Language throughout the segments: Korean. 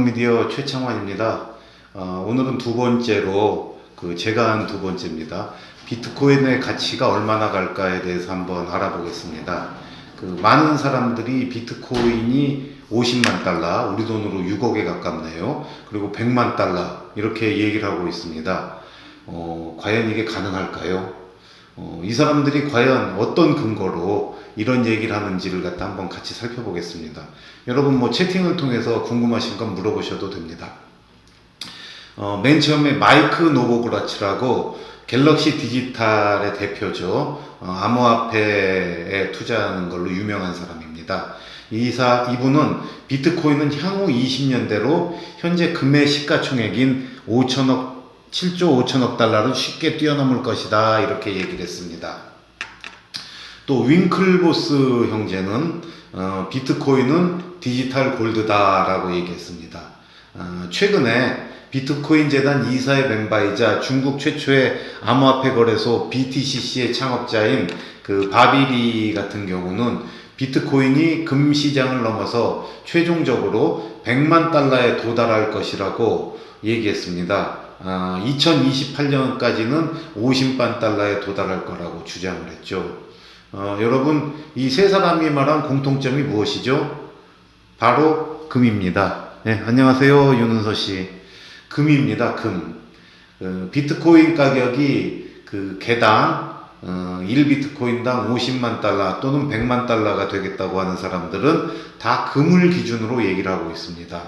경미디어 최창환입니다. 어, 오늘은 두 번째로 그 제가 한 두 번째입니다. 비트코인의 가치가 얼마나 갈까에 대해서 한번 알아보겠습니다. 그 많은 사람들이 비트코인이 50만 달러, 우리 돈으로 6억에 가깝네요. 그리고 100만 달러 이렇게 얘기를 하고 있습니다. 어, 과연 이게 가능할까요? 어, 이 사람들이 과연 어떤 근거로 이런 얘기를 하는지를 갖다 한번 같이 살펴보겠습니다. 여러분 뭐 채팅을 통해서 궁금하신 건 물어보셔도 됩니다. 어, 맨 처음에 마이크 노보그라치라고 갤럭시 디지털의 대표죠. 어, 암호화폐에 투자하는 걸로 유명한 사람입니다. 이사 이분은 비트코인은 향후 20년대로 현재 금의 시가총액인 5천억 7조 5천억 달러를 쉽게 뛰어넘을 것이다 이렇게 얘기를 했습니다. 또 윙클보스 형제는 어, 비트코인은 디지털 골드다라고 얘기했습니다. 어, 최근에 비트코인 재단 이사의 멤버이자 중국 최초의 암호화폐 거래소 BTCC의 창업자인 그 바비리 같은 경우는 비트코인이 금 시장을 넘어서 최종적으로 100만 달러에 도달할 것이라고 얘기했습니다. 아, 2028년까지는 50만 달러에 도달할 거라고 주장을 했죠. 어, 여러분, 이 세 사람이 말한 공통점이 무엇이죠? 바로 금입니다. 네, 안녕하세요, 윤은서 씨. 금입니다, 금. 어, 비트코인 가격이 그 개당 어, 1비트코인당 50만 달러 또는 100만 달러가 되겠다고 하는 사람들은 다 금을 기준으로 얘기를 하고 있습니다.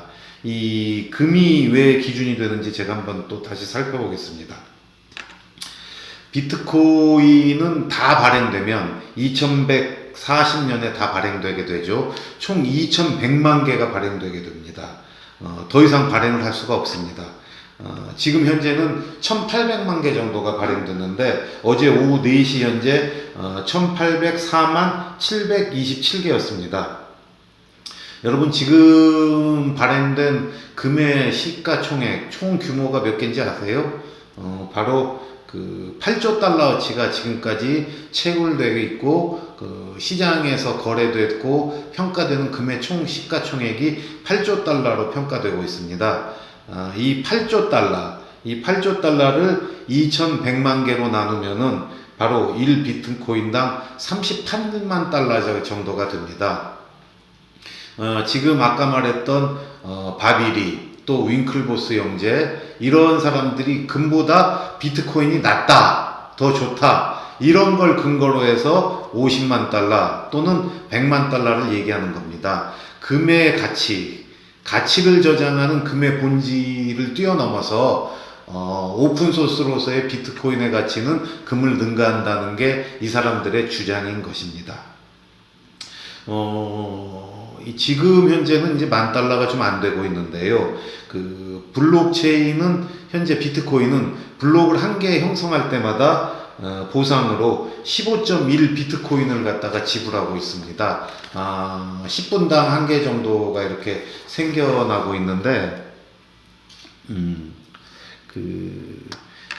이 금이 왜 기준이 되는지 제가 한번 또 다시 살펴보겠습니다. 비트코인은 다 발행되면 2140년에 다 발행되게 되죠. 총 2100만 개가 발행되게 됩니다. 어, 더 이상 발행을 할 수가 없습니다. 어, 지금 현재는 1800만 개 정도가 발행됐는데 어제 오후 4시 현재 어, 1804만 727개였습니다. 여러분 지금 발행된 금의 시가총액 총 규모가 몇 개인지 아세요? 어, 바로 그 8조 달러어치가 지금까지 채굴되어 있고 그 시장에서 거래됐고 평가되는 금의 총 시가총액이 8조 달러로 평가되고 있습니다. 아, 이 8조 달러, 이 8조 달러를 2,100만 개로 나누면은 바로 1 비트코인당 38만 달러 정도가 됩니다. 어, 지금 아까 말했던 어, 바비리 또 윙클보스 형제 이런 사람들이 금보다 비트코인이 낫다 더 좋다 이런 걸 근거로 해서 50만 달러 또는 100만 달러를 얘기하는 겁니다. 금의 가치 가치를 저장하는 금의 본질을 뛰어넘어서 어, 오픈소스로서의 비트코인의 가치는 금을 능가한다는 게 이 사람들의 주장인 것입니다. 어, 이 지금 현재는 이제 만 달러가 좀 안 되고 있는데요. 그 블록체인은 현재 비트코인은 블록을 한 개 형성할 때마다 어, 보상으로 15.1 비트코인을 갖다가 지불하고 있습니다. 아, 10분당 한 개 정도가 이렇게 생겨나고 있는데, 음, 그,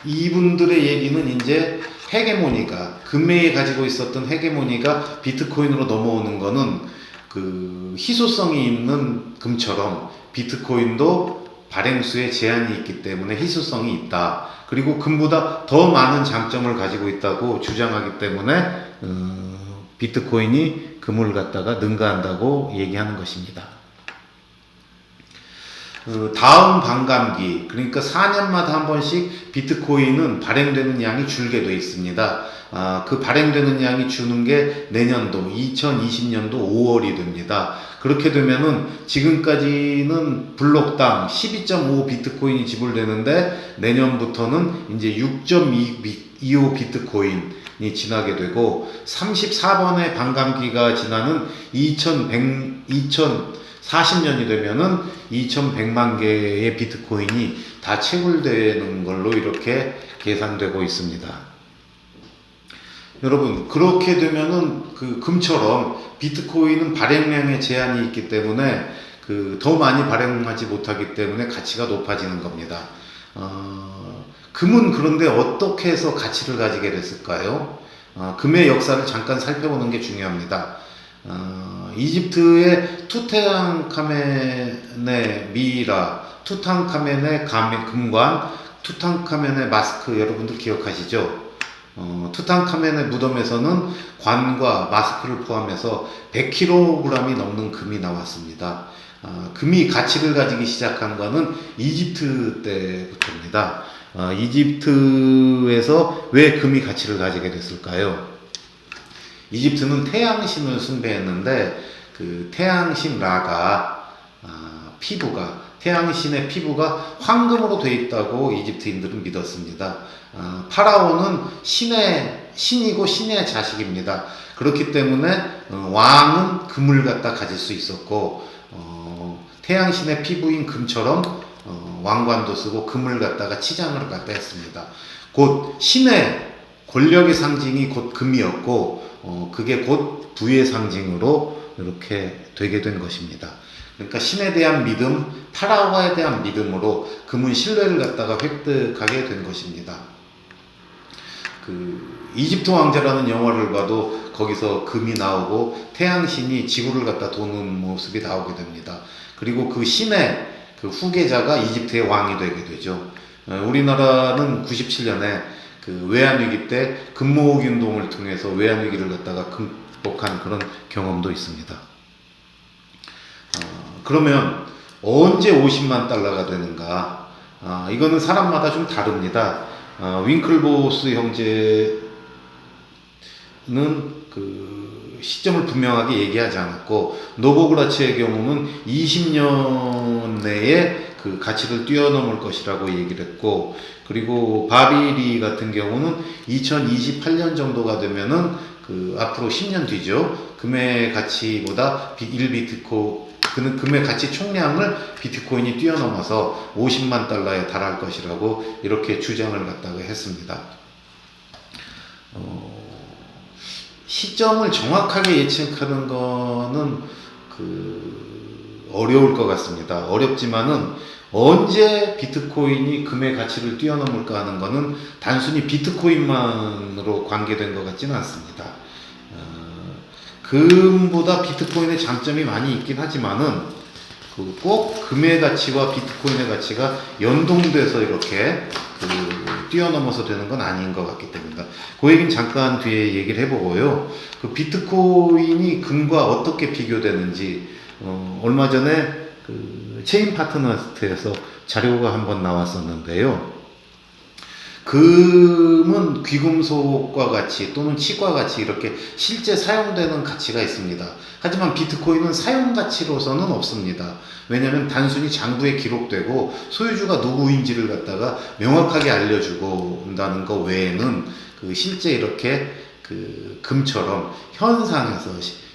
이분들의 얘기는 이제 헤게모니가, 금메에 가지고 있었던 헤게모니가 비트코인으로 넘어오는 거는 그 희소성이 있는 금처럼 비트코인도 발행수에 제한이 있기 때문에 희소성이 있다. 그리고 금보다 더 많은 장점을 가지고 있다고 주장하기 때문에 어, 비트코인이 금을 갖다가 능가한다고 얘기하는 것입니다. 어, 다음 반감기 그러니까 4년마다 한 번씩 비트코인은 발행되는 양이 줄게 돼 있습니다. 아, 그 발행되는 양이 주는 게 내년도 2020년도 5월이 됩니다. 그렇게 되면은 지금까지는 블록당 12.5 비트코인이 지불되는데 내년부터는 이제 6.25 비트코인이 지나게 되고 34번의 반감기가 지나는 2100 2040년이 되면은 2100만 개의 비트코인이 다 채굴되는 걸로 이렇게 계산되고 있습니다. 여러분 그렇게 되면은 그 금처럼 비트코인은 발행량에 제한이 있기 때문에 그 더 많이 발행하지 못하기 때문에 가치가 높아지는 겁니다. 어, 금은 그런데 어떻게 해서 가치를 가지게 됐을까요? 어, 금의 역사를 잠깐 살펴보는 게 중요합니다. 어, 이집트의 투탕카멘의 미이라, 투탕카멘의 감- 금관, 투탕카멘의 마스크 여러분들 기억하시죠? 어, 투탕카멘의 무덤에서는 관과 마스크를 포함해서 100kg이 넘는 금이 나왔습니다. 아, 금이 가치를 가지기 시작한 것은 이집트 때부터입니다. 아, 이집트에서 왜 금이 가치를 가지게 됐을까요? 이집트는 태양신을 숭배했는데 그 태양신 라가 아, 피부가 태양신의 피부가 황금으로 돼 있다고 이집트인들은 믿었습니다. 아, 파라오는 신의 신이고 신의 자식입니다. 그렇기 때문에 어, 왕은 금을 갖다 가질 수 있었고 어, 태양신의 피부인 금처럼 어, 왕관도 쓰고 금을 갖다가 치장을 갖다 했습니다. 곧 신의 권력의 상징이 곧 금이었고 어, 그게 곧 부의 상징으로 이렇게 되게 된 것입니다. 그러니까 신에 대한 믿음, 파라오에 대한 믿음으로 금은 신뢰를 갖다가 획득하게 된 것입니다. 그 이집트 왕자라는 영화를 봐도 거기서 금이 나오고 태양신이 지구를 갖다 도는 모습이 나오게 됩니다. 그리고 그 신의 그 후계자가 이집트의 왕이 되게 되죠. 어, 우리나라는 97년에 그 외환위기 때 금모으기 운동을 통해서 외환위기를 갖다가 극복한 그런 경험도 있습니다. 어, 그러면 언제 50만 달러가 되는가? 아, 이거는 사람마다 좀 다릅니다. 아, 윙클보스 형제는 그 시점을 분명하게 얘기하지 않았고 노보그라치의 경우는 20년 내에 그 가치를 뛰어넘을 것이라고 얘기를 했고 그리고 바비리 같은 경우는 2028년 정도가 되면은 그 앞으로 10년 뒤죠 금의 가치보다 1비트코 그는 금의 가치 총량을 비트코인이 뛰어넘어서 50만 달러에 달할 것이라고 이렇게 주장을 갖다가 했습니다. 어, 시점을 정확하게 예측하는 거는 그 어려울 것 같습니다. 어렵지만은 언제 비트코인이 금의 가치를 뛰어넘을까 하는 거는 단순히 비트코인만으로 관계된 것 같지는 않습니다. 어, 금보다 비트코인의 장점이 많이 있긴 하지만은 그 꼭 금의 가치와 비트코인의 가치가 연동돼서 이렇게 그 뛰어넘어서 되는 건 아닌 것 같기 때문입니다. 그 얘기는 잠깐 뒤에 얘기를 해보고요. 그 비트코인이 금과 어떻게 비교되는지 어, 얼마 전에 그 체인 파트너스트에서 자료가 한 번 나왔었는데요. 금은 귀금속과 같이 또는 치과 같이 이렇게 실제 사용되는 가치가 있습니다. 하지만 비트코인은 사용 가치로서는 없습니다. 왜냐하면 단순히 장부에 기록되고 소유주가 누구인지를 갖다가 명확하게 알려주고 온다는 것 외에는 그 실제 이렇게 그 금처럼 현상에서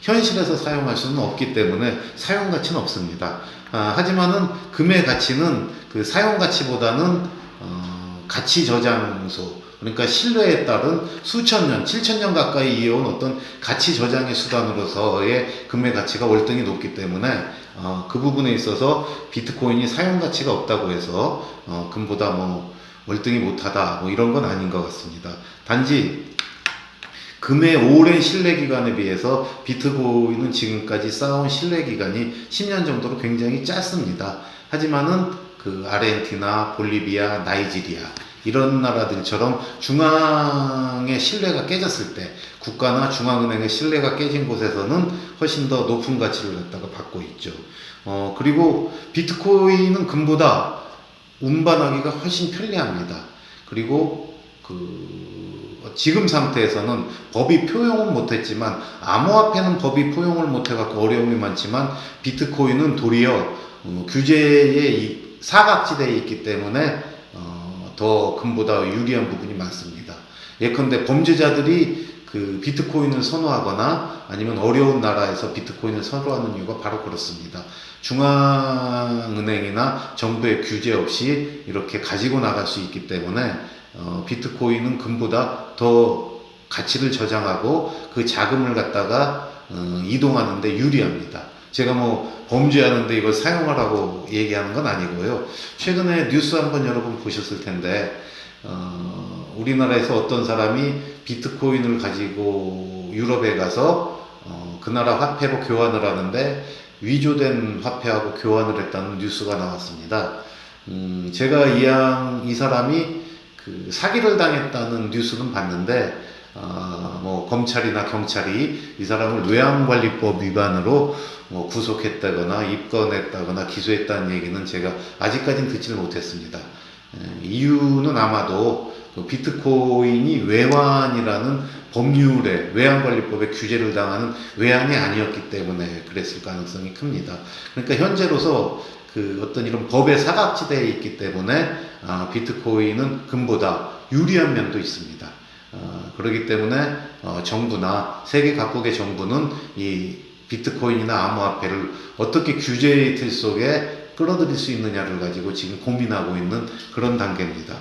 현실에서 사용할 수는 없기 때문에 사용 가치는 없습니다. 아, 하지만은 금의 가치는 그 사용 가치보다는 어, 가치 저장 소 그러니까 신뢰에 따른 수천 년, 칠천 년 가까이 이어온 어떤 가치 저장의 수단으로서의 금의 가치가 월등히 높기 때문에 어, 그 부분에 있어서 비트코인이 사용 가치가 없다고 해서 어, 금보다 뭐 월등히 못하다 뭐 이런 건 아닌 것 같습니다. 단지 금의 오랜 신뢰 기간에 비해서 비트코인은 지금까지 쌓아온 신뢰 기간이 10년 정도로 굉장히 짧습니다. 하지만은 그 아르헨티나, 볼리비아, 나이지리아 이런 나라들처럼 중앙의 신뢰가 깨졌을 때 국가나 중앙은행의 신뢰가 깨진 곳에서는 훨씬 더 높은 가치를 갖다가 받고 있죠. 어, 그리고 비트코인은 금보다 운반하기가 훨씬 편리합니다. 그리고 그 지금 상태에서는 법이 포용은 못했지만 암호화폐는 법이 포용을 못해갖고 어려움이 많지만 비트코인은 도리어 어, 규제의 이 사각지대에 있기 때문에 어, 더 금보다 유리한 부분이 많습니다. 예컨대 범죄자들이 그 비트코인을 선호하거나 아니면 어려운 나라에서 비트코인을 선호하는 이유가 바로 그렇습니다. 중앙은행이나 정부의 규제 없이 이렇게 가지고 나갈 수 있기 때문에 어, 비트코인은 금보다 더 가치를 저장하고 그 자금을 갖다가 어, 이동하는데 유리합니다. 제가 뭐 범죄하는데 이걸 사용하라고 얘기하는 건 아니고요. 최근에 뉴스 한번 여러분 보셨을 텐데 어, 우리나라에서 어떤 사람이 비트코인을 가지고 유럽에 가서 어, 그 나라 화폐로 교환을 하는데 위조된 화폐하고 교환을 했다는 뉴스가 나왔습니다. 음, 제가 이 양 이 사람이 그 사기를 당했다는 뉴스는 봤는데 어, 뭐 검찰이나 경찰이 이 사람을 외환관리법 위반으로 뭐 구속했다거나 입건했다거나 기소했다는 얘기는 제가 아직까지는 듣지를 못했습니다. 에, 이유는 아마도 그 비트코인이 외환이라는 법률에 외환관리법에 규제를 당하는 외환이 아니었기 때문에 그랬을 가능성이 큽니다. 그러니까 현재로서 그 어떤 이런 법의 사각지대에 있기 때문에 아, 비트코인은 금보다 유리한 면도 있습니다. 어, 그렇기 때문에 어, 정부나 세계 각국의 정부는 이 비트코인이나 암호화폐를 어떻게 규제의 틀 속에 끌어들일 수 있느냐를 가지고 지금 고민하고 있는 그런 단계입니다.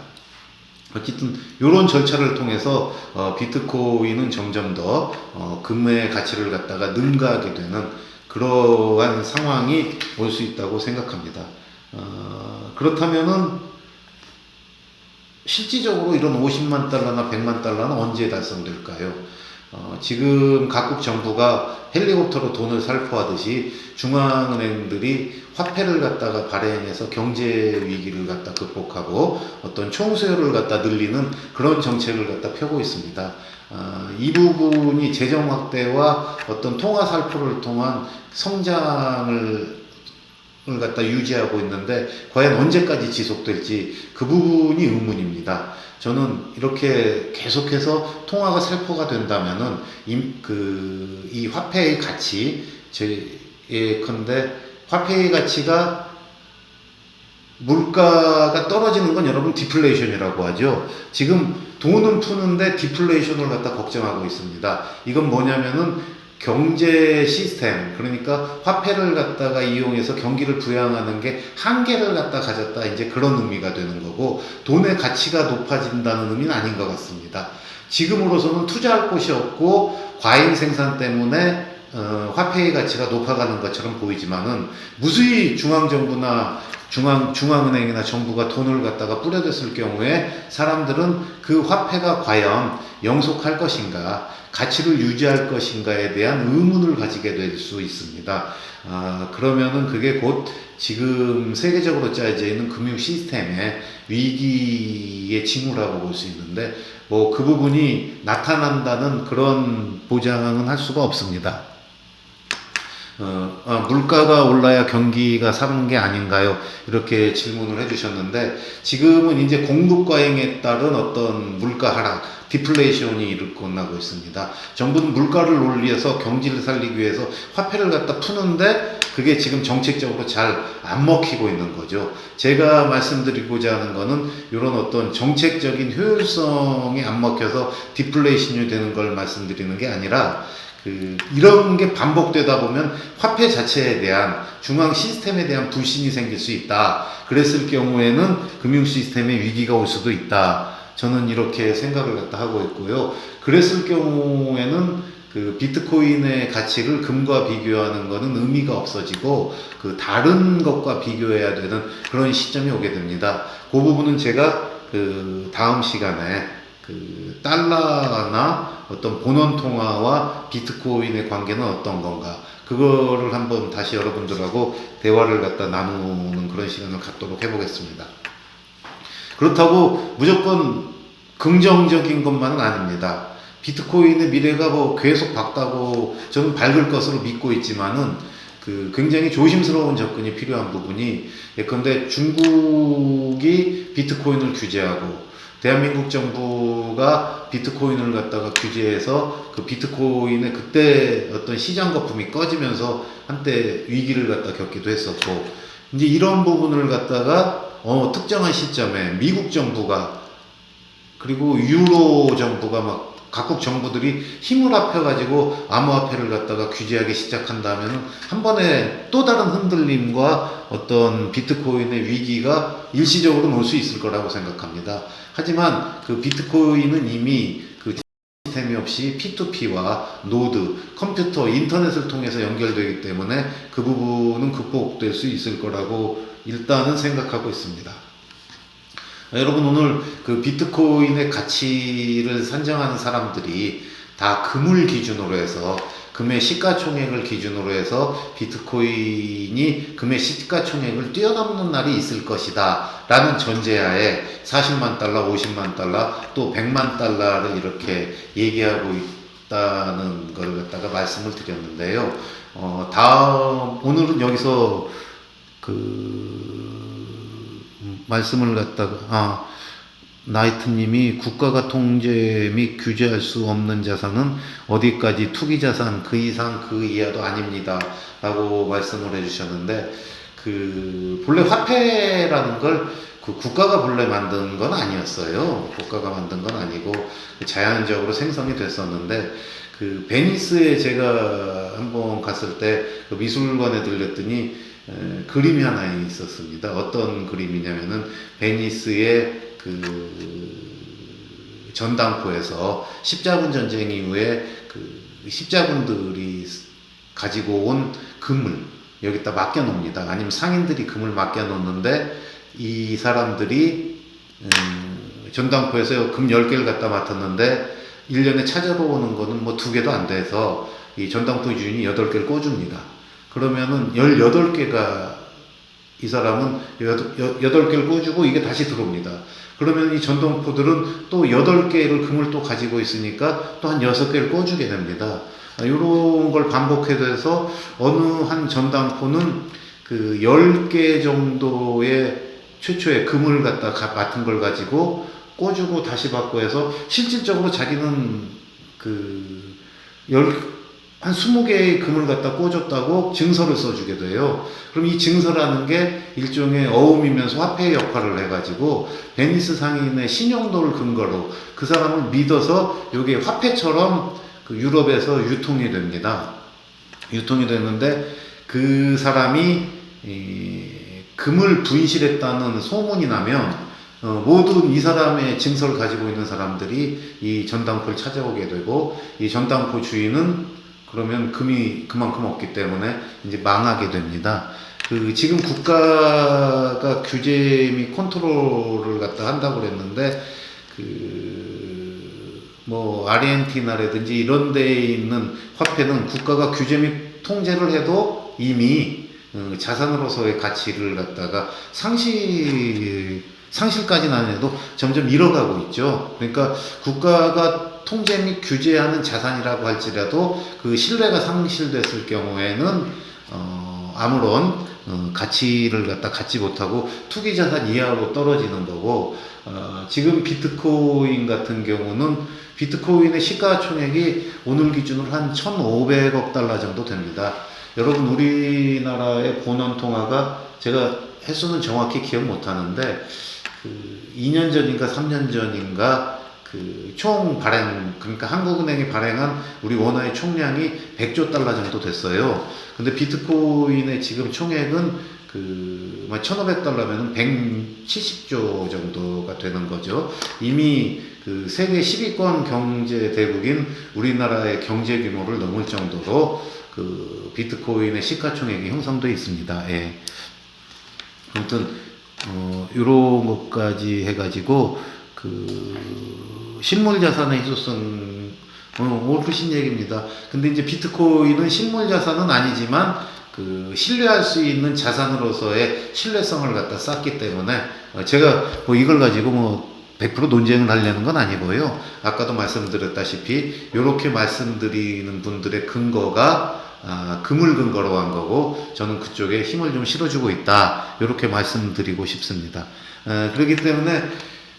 어쨌든 이런 절차를 통해서 어, 비트코인은 점점 더 어, 금의 가치를 갖다가 능가하게 되는 그러한 상황이 올 수 있다고 생각합니다. 어, 그렇다면은 실질적으로 이런 50만 달러나 100만 달러는 언제 달성될까요? 어, 지금 각국 정부가 헬리콥터로 돈을 살포하듯이 중앙은행들이 화폐를 갖다가 발행해서 경제 위기를 갖다 극복하고 어떤 총수요를 갖다 늘리는 그런 정책을 갖다 펴고 있습니다. 아, 이 부분이 재정 확대와 어떤 통화 살포를 통한 성장을 을 갖다 유지하고 있는데 과연 언제까지 지속될지 그 부분이 의문입니다. 저는 이렇게 계속해서 통화가 살포가 된다면은 그이 화폐의 가치 제 예컨대 화폐의 가치가 물가가 떨어지는 건 여러분 디플레이션이라고 하죠. 지금 돈은 푸는데 디플레이션을 갖다 걱정하고 있습니다. 이건 뭐냐면은 경제 시스템 그러니까 화폐를 갖다가 이용해서 경기를 부양하는 게 한계를 갖다 가졌다 이제 그런 의미가 되는 거고 돈의 가치가 높아진다는 의미는 아닌 것 같습니다. 지금으로서는 투자할 곳이 없고 과잉 생산 때문에 어, 화폐의 가치가 높아가는 것처럼 보이지만은 무수히 중앙 정부나 중앙 중앙은행이나 정부가 돈을 갖다가 뿌려댔을 경우에 사람들은 그 화폐가 과연 영속할 것인가 가치를 유지할 것인가에 대한 의문을 가지게 될 수 있습니다. 아, 그러면은 그게 곧 지금 세계적으로 짜여져 있는 금융 시스템의 위기의 징후라고 볼 수 있는데 뭐 그 부분이 나타난다는 그런 보장은 할 수가 없습니다. 어, 아, 물가가 올라야 경기가 사는 게 아닌가요? 이렇게 질문을 해주셨는데 지금은 이제 공급 과잉에 따른 어떤 물가 하락, 디플레이션이 일어나고 있습니다. 정부는 물가를 올려서 경기를 살리기 위해서 화폐를 갖다 푸는데 그게 지금 정책적으로 잘 안 먹히고 있는 거죠. 제가 말씀드리고자 하는 거는 이런 어떤 정책적인 효율성이 안 먹혀서 디플레이션이 되는 걸 말씀드리는 게 아니라 그 이런 게 반복되다 보면 화폐 자체에 대한 중앙 시스템에 대한 불신이 생길 수 있다. 그랬을 경우에는 금융 시스템에 위기가 올 수도 있다. 저는 이렇게 생각을 갖다 하고 있고요. 그랬을 경우에는 그 비트코인의 가치를 금과 비교하는 것은 의미가 없어지고 그 다른 것과 비교해야 되는 그런 시점이 오게 됩니다. 그 부분은 제가 그 다음 시간에 그 달러나 어떤 본원 통화와 비트코인의 관계는 어떤 건가 그거를 한번 다시 여러분들하고 대화를 갖다 나누는 그런 시간을 갖도록 해보겠습니다. 그렇다고 무조건 긍정적인 것만은 아닙니다. 비트코인의 미래가 뭐 계속 밝다고 저는 밝을 것으로 믿고 있지만은 그 굉장히 조심스러운 접근이 필요한 부분이 예컨대 중국이 비트코인을 규제하고 대한민국 정부가 비트코인을 갖다가 규제해서 그 비트코인의 그때 어떤 시장 거품이 꺼지면서 한때 위기를 갖다 겪기도 했었고 이제 이런 부분을 갖다가 어 특정한 시점에 미국 정부가 그리고 유로 정부가 막 각국 정부들이 힘을 합해가지고 암호화폐를 갖다가 규제하기 시작한다면 한 번에 또 다른 흔들림과 어떤 비트코인의 위기가 일시적으로 올수 있을 거라고 생각합니다. 하지만 그 비트코인은 이미 그 시스템이 없이 P2P와 노드, 컴퓨터, 인터넷을 통해서 연결되기 때문에 그 부분은 극복될 수 있을 거라고 일단은 생각하고 있습니다. 여러분 오늘 그 비트코인의 가치를 산정하는 사람들이 다 금을 기준으로 해서 금의 시가총액을 기준으로 해서 비트코인이 금의 시가총액을 뛰어넘는 날이 있을 것이다 라는 전제하에 40만 달러, 50만 달러, 또 100만 달러를 이렇게 얘기하고 있다는 걸 갖다가 말씀을 드렸는데요. 어, 다음, 오늘은 여기서 그, 음, 말씀을 갖다가, 아, 나이트님이 국가가 통제 및 규제할 수 없는 자산은 어디까지 투기 자산 그 이상 그 이하도 아닙니다. 라고 말씀을 해주셨는데, 그, 본래 화폐라는 걸 그 국가가 본래 만든 건 아니었어요. 국가가 만든 건 아니고 자연적으로 생성이 됐었는데, 그 베니스에 제가 한번 갔을 때 그 미술관에 들렸더니 에, 그림이 하나 있었습니다. 어떤 그림이냐면은 베니스의 그 전당포에서 십자군 전쟁 이후에 그 십자군들이 가지고 온 금을 여기다 맡겨 놓습니다. 아니면 상인들이 금을 맡겨 놓는데 이 사람들이 음, 전당포에서 금 10개를 갖다 맡았는데 1년에 찾아러 오는 거는 뭐 두 개도 안 돼서 이 전당포 주인이 8개를 꽂줍니다. 그러면은 18개가 이 사람은 8개를 꽂주고 이게 다시 들어옵니다. 그러면 이 전동포들은 또 8개를 금을 또 가지고 있으니까 또 한 6개를 꽂주게 됩니다. 이런 걸 반복해서 어느 한 전당포는 그 10개 정도의 최초의 금을 갖다 가- 맡은 걸 가지고 꽂주고 다시 받고 해서 실질적으로 자기는 그 열, 한 20개의 금을 갖다 꽂았다고 증서를 써주게 돼요. 그럼 이 증서라는 게 일종의 어음이면서 화폐의 역할을 해가지고 베니스 상인의 신용도를 근거로 그 사람을 믿어서 이게 화폐처럼 그 유럽에서 유통이 됩니다. 유통이 됐는데 그 사람이 이 금을 분실했다는 소문이 나면 어, 모든 이 사람의 증서를 가지고 있는 사람들이 이 전당포를 찾아오게 되고 이 전당포 주인은 그러면 금이 그만큼 없기 때문에 이제 망하게 됩니다. 그 지금 국가가 규제 및 컨트롤을 갖다 한다고 그랬는데 그 뭐 아르헨티나라든지 이런 데에 있는 화폐는 국가가 규제 및 통제를 해도 이미 어, 자산으로서의 가치를 갖다가 상실 상실까지는 안 해도 점점 잃어가고 있죠. 그러니까 국가가 통제 및 규제하는 자산이라고 할지라도 그 신뢰가 상실됐을 경우에는 어, 아무런 어, 가치를 갖다 갖지 못하고 투기 자산 이하로 떨어지는 거고 어, 지금 비트코인 같은 경우는 비트코인의 시가총액이 오늘 기준으로 한 1,500억 달러 정도 됩니다. 여러분 우리나라의 본원 통화가 제가 횟수는 정확히 기억 못 하는데 그 2년 전인가 3년 전인가 그 총 발행 그러니까 한국은행이 발행한 우리 원화의 총량이 100조 달러 정도 됐어요. 근데 비트코인의 지금 총액은 그 1,500달러면은 170조 정도가 되는 거죠. 이미 그 세계 10위권 경제 대국인 우리나라의 경제 규모를 넘을 정도로 그 비트코인의 시가총액이 형성돼 있습니다. 예. 아무튼 어 요런 것까지 해가지고 그 실물 자산의 희소성 어, 옳으신 얘기입니다. 근데 이제 비트코인은 실물 자산은 아니지만 그 신뢰할 수 있는 자산으로서의 신뢰성을 갖다 쌓기 때문에 어, 제가 뭐 이걸 가지고 뭐 100% 논쟁을 하려는 건 아니고요. 아까도 말씀드렸다시피 이렇게 말씀드리는 분들의 근거가 아, 금을 근거로 한 거고 저는 그쪽에 힘을 좀 실어주고 있다 이렇게 말씀드리고 싶습니다. 어, 그렇기 때문에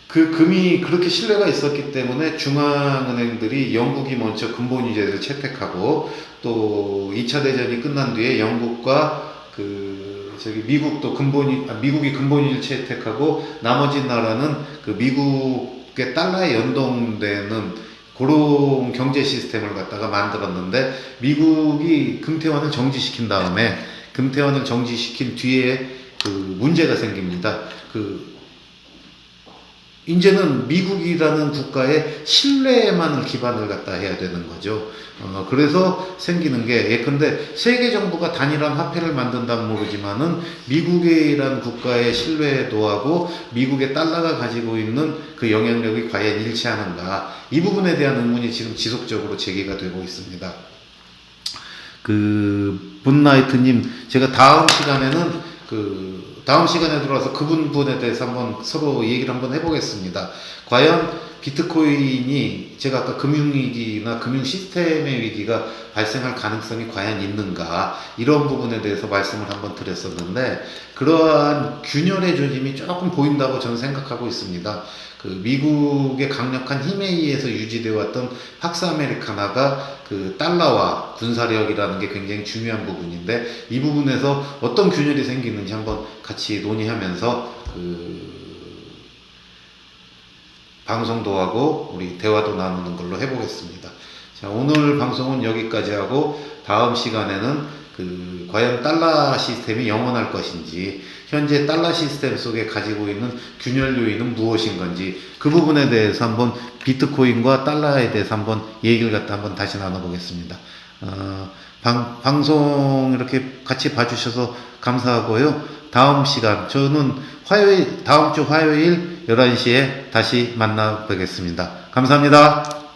그 금이 그렇게 신뢰가 있었기 때문에 중앙은행들이 영국이 먼저 근본위제를 채택하고 또 2차 대전이 끝난 뒤에 영국과 그 저기 미국도 근본이 아, 미국이 근본위를 채택하고 나머지 나라는 그 미국의 달러에 연동되는 그런 경제 시스템을 갖다가 만들었는데 미국이 금태환을 정지시킨 다음에 금태환을 정지시킨 뒤에 그 문제가 생깁니다. 그 이제는 미국이라는 국가의 신뢰만을 기반을 갖다 해야 되는 거죠. 어, 그래서 생기는 게 예컨대 세계 정부가 단일한 화폐를 만든다면 모르지만은 미국이라는 국가의 신뢰도하고 미국의 달러가 가지고 있는 그 영향력이 과연 일치하는가 이 부분에 대한 의문이 지금 지속적으로 제기가 되고 있습니다. 그 문나이트님 제가 다음 시간에는 그 다음 시간에 들어와서 그분 분에 대해서 한번 서로 얘기를 한번 해보겠습니다. 과연 비트코인이 제가 아까 금융위기나 금융 시스템의 위기가 발생할 가능성이 과연 있는가 이런 부분에 대해서 말씀을 한번 드렸었는데 그러한 균열의 조짐이 조금 보인다고 저는 생각하고 있습니다. 그 미국의 강력한 힘에 의해서 유지되어 왔던 팍스 아메리카나가 그 달러와 군사력이라는 게 굉장히 중요한 부분인데 이 부분에서 어떤 균열이 생기는지 한번 같이 논의하면서 그 방송도 하고 우리 대화도 나누는 걸로 해보겠습니다. 자, 오늘 방송은 여기까지 하고 다음 시간에는 그 과연 달러 시스템이 영원할 것인지 현재 달러 시스템 속에 가지고 있는 균열 요인은 무엇인 건지 그 부분에 대해서 한번 비트코인과 달러에 대해서 한번 얘기를 갖다 한번 다시 나눠보겠습니다. 어, 방, 방송 이렇게 같이 봐주셔서 감사하고요. 다음 시간 저는 화요일 다음 주 화요일 11시에 다시 만나 뵙겠습니다. 감사합니다.